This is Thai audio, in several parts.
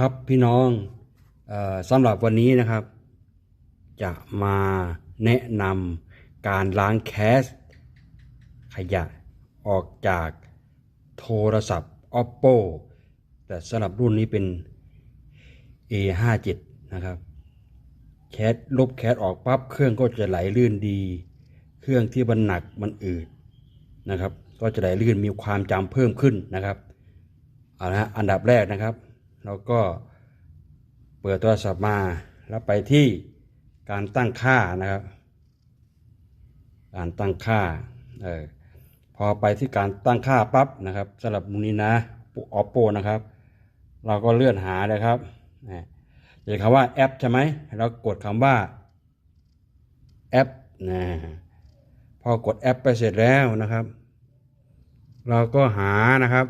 ครับพี่น้องออสำหรับวันนี้นะครับ จะมาแนะนำการล้างแคส ขยะออกจากโทรศัพท์ oppo แต่สำหรับรุ่นนี้เป็น a57 นะครับแคสลบแคสออกปั๊บเครื่องก็จะไหลลื่นดี เครื่องที่มันหนักมันอืดนะครับ ก็จะไหลลื่นมีความจำเพิ่มขึ้นนะครับเอาละอันดับแรกนะครับ เราก็เปิดโทรศัพท์มาแล้วไปที่การตั้งค่านะครับ การตั้งค่าเออพอไปที่การตั้งค่าปั๊บนะครับสำหรับมุมนี้นะ oppo นะครับ เราก็เลื่อนหาเลยครับนะเจอคำว่าแอปใช่ไหมเรากดคำว่าแอปนะพอกดแอปไปเสร็จแล้วนะครับ เราก็หานะครับ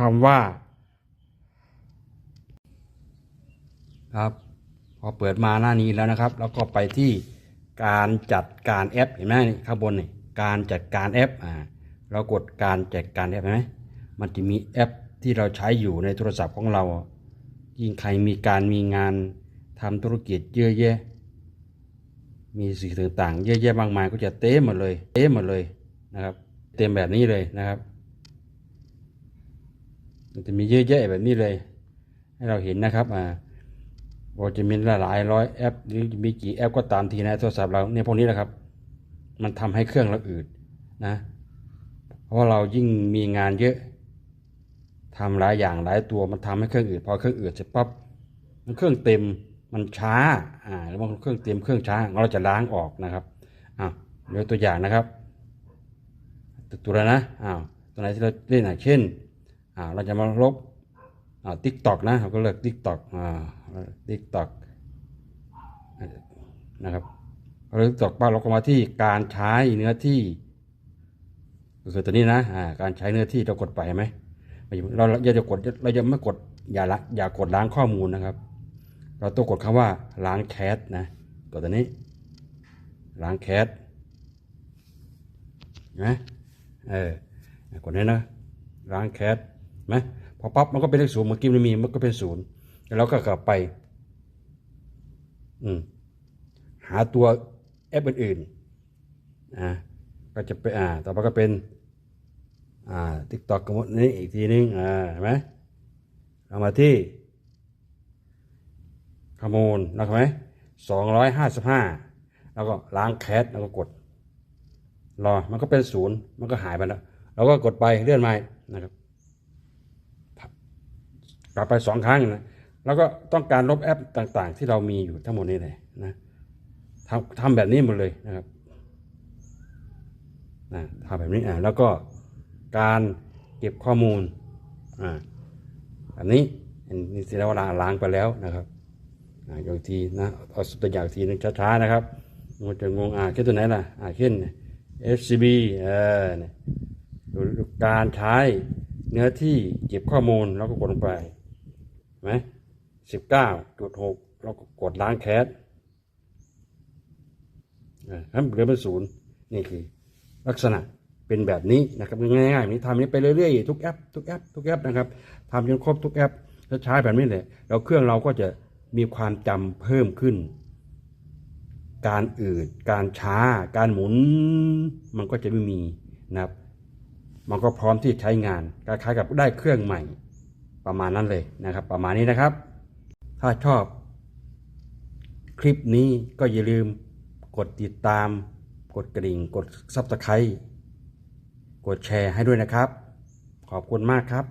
คำว่า ครับพอเปิดมาหน้านี้แล้วนะครับ แล้วก็ไปที่การจัดการแอปเห็นไหมนี่ข้างบนนี่การจัดการแอปอ่าเรากดการจัดการแอปเห็นไหมมันจะมีแอปที่เราใช้อยู่ในโทรศัพท์ของเรายิ่งใครมีการมีงานทำธุรกิจเยอะแยะ มีสิ่งต่างๆ เยอะแยะมากมายก็จะเต็มหมดเลย เต็มหมดเลยนะครับ เต็มแบบนี้เลยนะครับ มันจะมีเยอะแยะแบบนี้เลย ให้เราเห็นนะครับอ่าว่าจะมีหลายร้อยแอปหรือมีกี่แอปก็ตามทีในโทรศัพท์เราเนี่ยพวกนี้แหละครับ มันทำให้เครื่องเราอืดนะ เพราะว่าเรายิ่งมีงานเยอะทำหลายอย่างหลายตัวมันทำให้เครื่องอืดพอเครื่องอืดเสร็จปั๊บมันเครื่องเต็มมันช้าอ่าแล้วบางเครื่องเต็มเครื่องช้าเราจะล้างออกนะครับอ้าวเดี๋ยวตัวอย่างนะครับตัวแล้วนะอ้าวตัวไหนที่เราเล่นอะเช่น อ่าเราจะมาลบอ่าทิกตอกนะเราก็เลือกทิกตอกอ่าทิกตอกนะครับเราเลือกทิกตอกปั๊บเราก็มาที่การใช้เนื้อที่ก็คือตัวนี้นะอ่าการใช้เนื้อที่เรากดไปเห็นไหมเราเราอย่าจะกดเราจะไม่กดอย่าละอย่ากดล้างข้อมูลนะครับ เราต้องกดคำว่าล้างแคสนะกดตัวนี้ ล้างแคสนไหมเออกดนี้นะล้างแคส ไหมพอปั๊บมันก็เป็นเลขศูนย์เมื่อกี้มันมีมันก็เป็นศูนย์แล้วก็กลับไป อืมหาตัวแอปอื่นๆอ่าก็จะไปอ่า ต่อไปก็เป็นอ่าทิกตอกกับนี้อีกทีนึงอ่าเห็นไหมเอามาที่ขโมยนะครับไหมสองร้อยห้าสิบห้าแล้วก็ล้างแคสแล้วก็กด รอ มันก็เป็นศูนย์มันก็หายไปแล้วเราก็กดไปเลื่อนมานะครับ ลับไปสองครั้งนะแล้วก็ต้องการลบแอปต่างๆ ที่เรามีอยู่ทั้งหมดนี้เลยนะทำทำแบบนี้หมดเลยนะครับนะทำแบบนี้อ่าแล้วก็การเก็บข้อมูลอ่าอันนี้นนี้ที่เราล้าล้างไปแล้วนะครับอ่าอีกทีนะเอาตัวอย่างทีนึงช้าๆนะครับมันจะงงอ่าแค่ตัวไหนล่ะอ่าเช่น FCB เออการใช้เนื้อที่เก็บข้อมูลแล้วก็กดลงไป ไหมสิบเก้าจุดหกเราก็กดล้างแคสอ่าครับเหลือเป็นศูนย์นี่คือลักษณะเป็นแบบนี้นะครับง่ายๆแบบนี้ทำนี้ไปเรื่อยๆทุกแอปทุกแอปทุกแอปนะครับทำจนครบทุกแอปแล้วใช้แบบนี้เลยแล้วเครื่องเราก็จะมีความจำเพิ่มขึ้น การอืดการช้า การหมุน มันก็จะไม่มีนะครับ มันก็พร้อมที่ใช้งานคล้ายๆกับได้เครื่องใหม่ ประมาณนั้นเลยนะครับ ประมาณนี้นะครับ ถ้าชอบคลิปนี้ก็อย่าลืมกดติดตาม กดกระดิ่ง กดซับสไครต์กดแชร์ให้ด้วยนะครับ ขอบคุณมากครับ